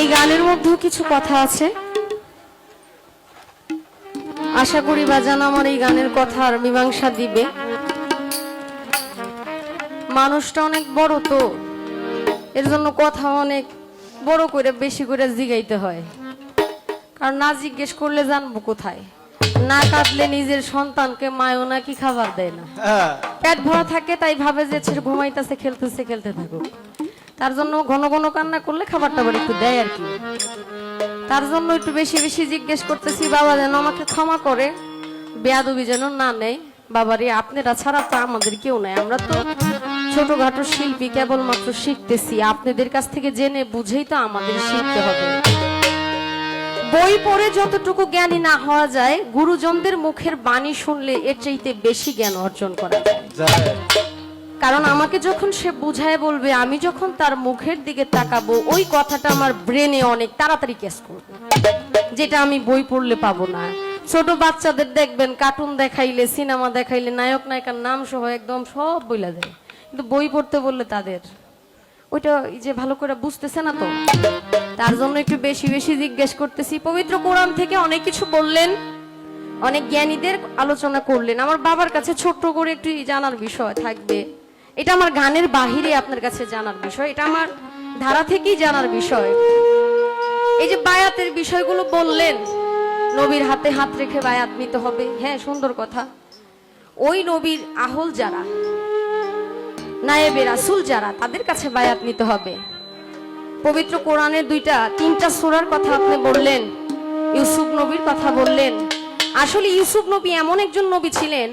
এই গানের মধ্যেও কিছু কথা আছে? আশা করি বাজান আমার এই গানের কথার মীমাংসা দিবে। মানুষটা অনেক বড় তো এর জন্য কথা অনেক বড় করে বেশি করে জিগাইতে হয়। কারণ না জিজ্ঞেস করলে জানব কোথায়? না কাটলে নিজের সন্তানকে মায়ও নাকি খাবার দেয় না। হ্যাঁ। পেট ভরা থাকে তাই ভাবে যে ছেলে ঘুমাইতেছে খেলতেছে খেলতে থাকুক। তার জন্য ঘন ঘন কান্না করলে খাবার টাবার একটু দেয় আর কি। তার জন্য একটু বেশি বেশি জিজ্ঞেস করতেছি, বাবা যেন আমাকে ক্ষমা করে, বেয়াদবি যেন না নেই বাবারে, আপনারা ছাড়া তো আমাদের কেউ নাই। আমরা তো ছোটখাটো শিল্পী, কেবলমাত্র শিখতেছি। আপনাদের কাছ থেকে জেনে বুঝেই তো আমাদের শিখতে হবে। বই পড়ে যতটুকু জ্ঞানী না হওয়া যায়, গুরুজনদের মুখের বাণী শুনলে এর চাইতে বেশি জ্ঞান অর্জন করা যায়। কারণ আমাকে যখন সে বুঝায় বলবে, আমি যখন তার মুখের দিকে তাকাবো, ওই কথাটা আমার ব্রেনে অনেক তাড়াতাড়ি কেস করবে, যেটা আমি বই পড়লে পাবো না। ছোট বাচ্চাদের দেখবেন কার্টুন দেখাইলে সিনেমা দেখাইলে, নায়ক, নায়িকার নাম সহ একদম সব বইলা যায় কিন্তু বই পড়তে বললে তাদের, ওইটা যে ভালো করে বুঝতেছে না তো? তার জন্য একটু বেশি বেশি জিজ্ঞেস করতেছি। পবিত্র কোরআন থেকে অনেক কিছু বললেন, অনেক জ্ঞানীদের আলোচনা করলেন। আমার বাবার কাছে ছোট্ট করে একটু জানার বিষয় থাকবে। এটা আমার গানের বাহিরে আপনার কাছে জানার বিষয়, এটা আমার ধারা থেকেই জানার বিষয়। এই যে বায়াতের বিষয়গুলো বললেন, নবীর হাতে হাত রেখে বায়াত নিতে হবে। হ্যাঁ সুন্দর কথা। ওই নবীর আহল যারা, নায়েবে রাসুল যারা, তাদের কাছে বায়াত নিতে হবে। পবিত্র কোরআনের দুইটা, তিনটা সূরার কথা আপনি বললেন, ইউসুফ নবীর কথা বললেন। আসলে ইউসুফ নবী এমন একজন নবী ছিলেন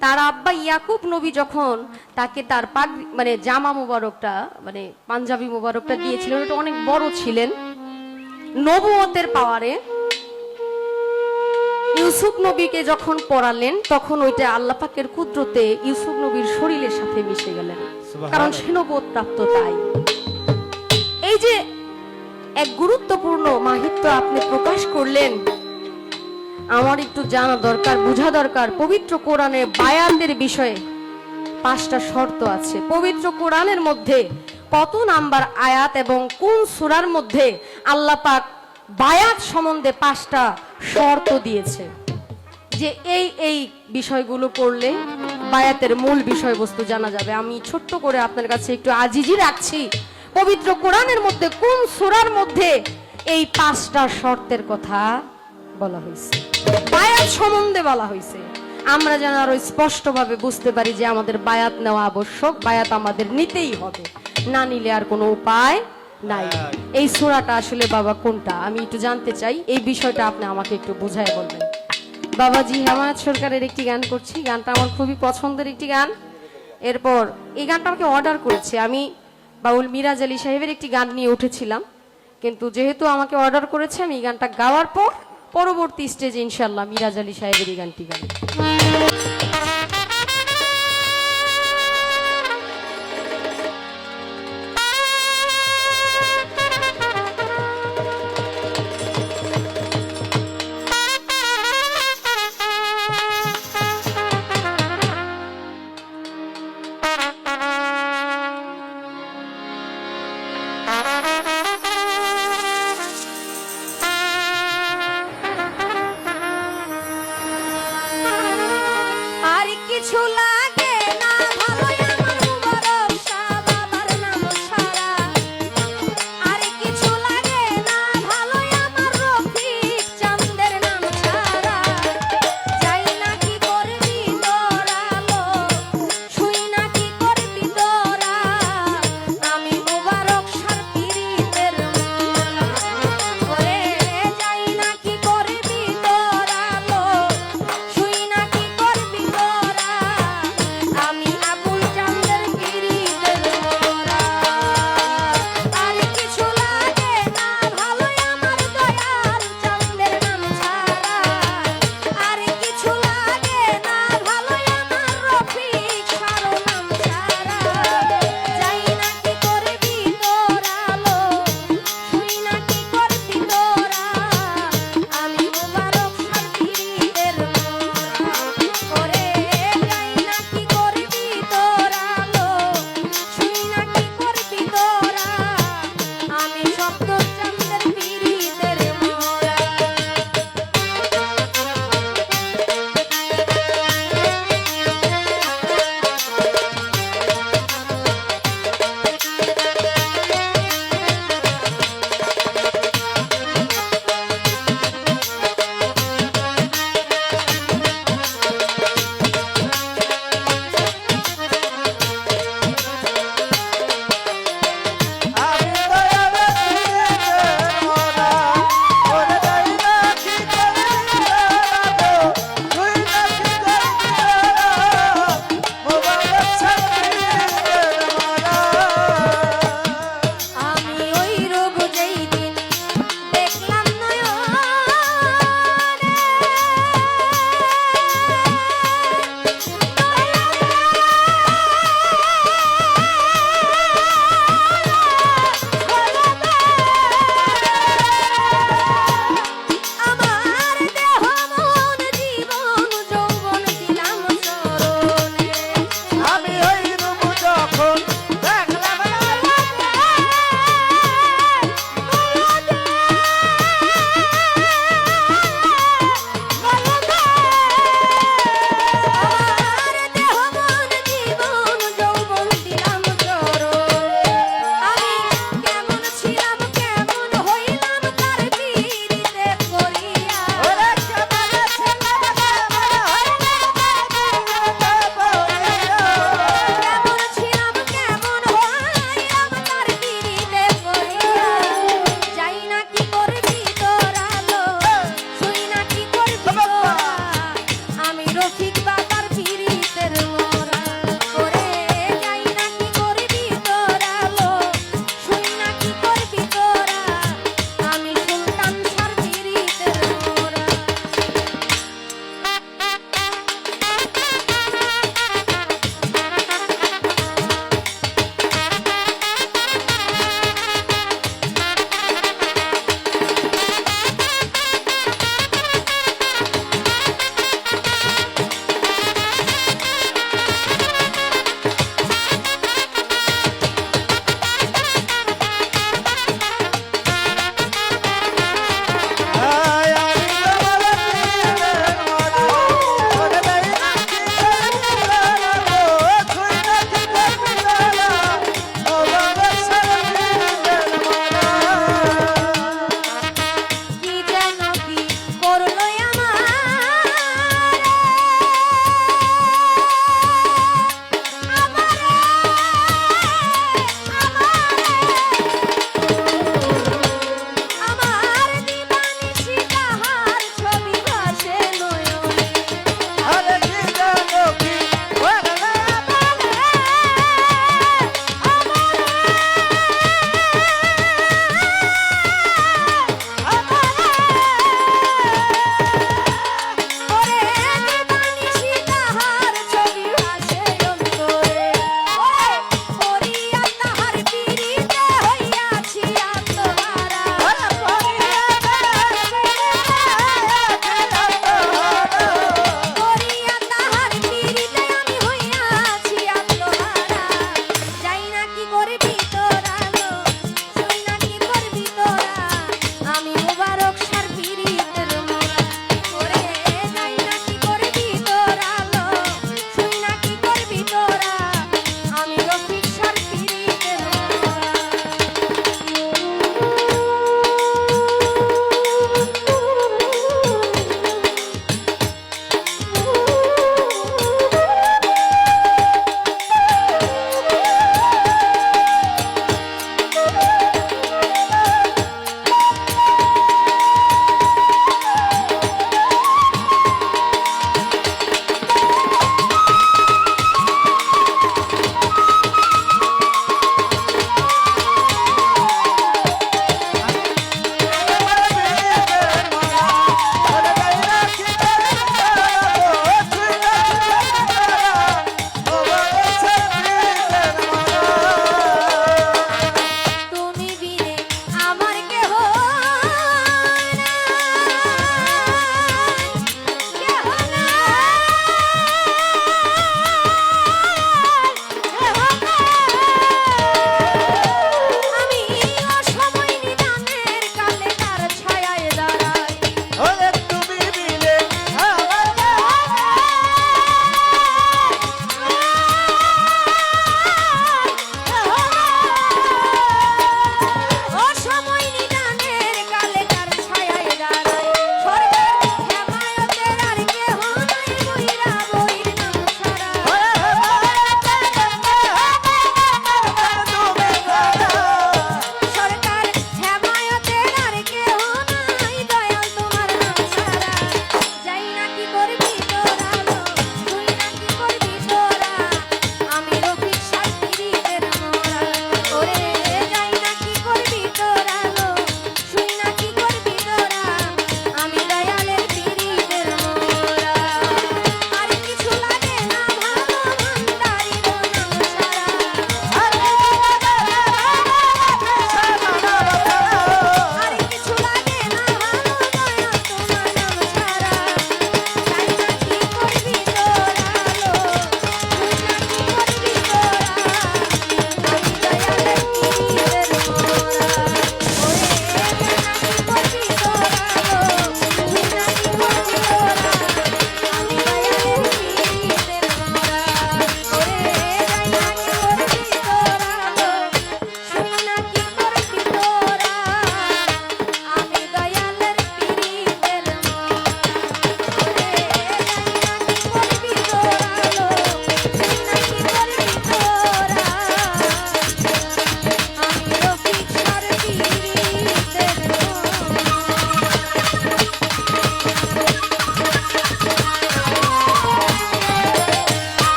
তার আব্বা ইয়াকুব নবী যখন তাকে তার পাগ মানে জামা মুবারকটা মানে পাঞ্জাবি মুবারকটা দিয়েছিলেন ওটা অনেক বড় ছিলেন। নবুয়তের পাওয়ারে ইউসুফ নবীকে যখন পড়ালেন তখন ওইটা আল্লাহ পাকের কুদরতে ইউসুফ নবীর শরীরের সাথে মিশে গেলেন। কারণ সে নবুয়ত প্রাপ্ত তাই। এই যে এক গুরুত্বপূর্ণ মাহিত্য আপনি প্রকাশ করলেন আমার একটু জানা দরকার, বোঝা দরকার, পবিত্র কোরআনে বায়াতের বিষয়ে পাঁচটা শর্ত আছে। পবিত্র কোরআনের মধ্যে কত নাম্বার আয়াত এবং কোন সূরার মধ্যে আল্লাহ পাক বায়াত সম্বন্ধে পাঁচটা শর্ত দিয়েছে। যে এই এই বিষয়গুলো পড়লে বায়াতের মূল বিষয়বস্তু জানা যাবে। আমি ছোট্ট করে আপনার কাছে একটু আজিজি রাখছি। পবিত্র কোরআনের মধ্যে কোন সূরার মধ্যে এই পাঁচটা শর্তের কথা বলা হয়েছে? বায়াত সম্বন্ধে বলা হয়েছে আমরা যেন আরও স্পষ্টভাবে বুঝতে পারি যে আমাদের বায়াত নেওয়া আবশ্যক বায়াত আমাদের নিতেই হবে। না নিলে আর কোনো উপায় নাই। এই সূরাটা আসলে বাবা কোনটা? আমি একটু জানতে চাই। এই বিষয়টা আপনি আমাকে একটু বুঝায় বলবেন। বাবাজি হেমায়ত সরকারের একটি গান করছি। গানটা আমার খুবই পছন্দের একটি গান। এরপর এই গানটা আমাকে অর্ডার করেছে। আমি বাউল মিরাজ আলী সাহেবের একটি গান নিয়ে উঠেছিলাম। কিন্তু যেহেতু আমাকে অর্ডার করেছে আমি এই গানটা গাওয়ার পর পরবর্তী স্টেজে ইনশাল্লাহ মিরাজ আলী সাহেবের এই গানটি গাই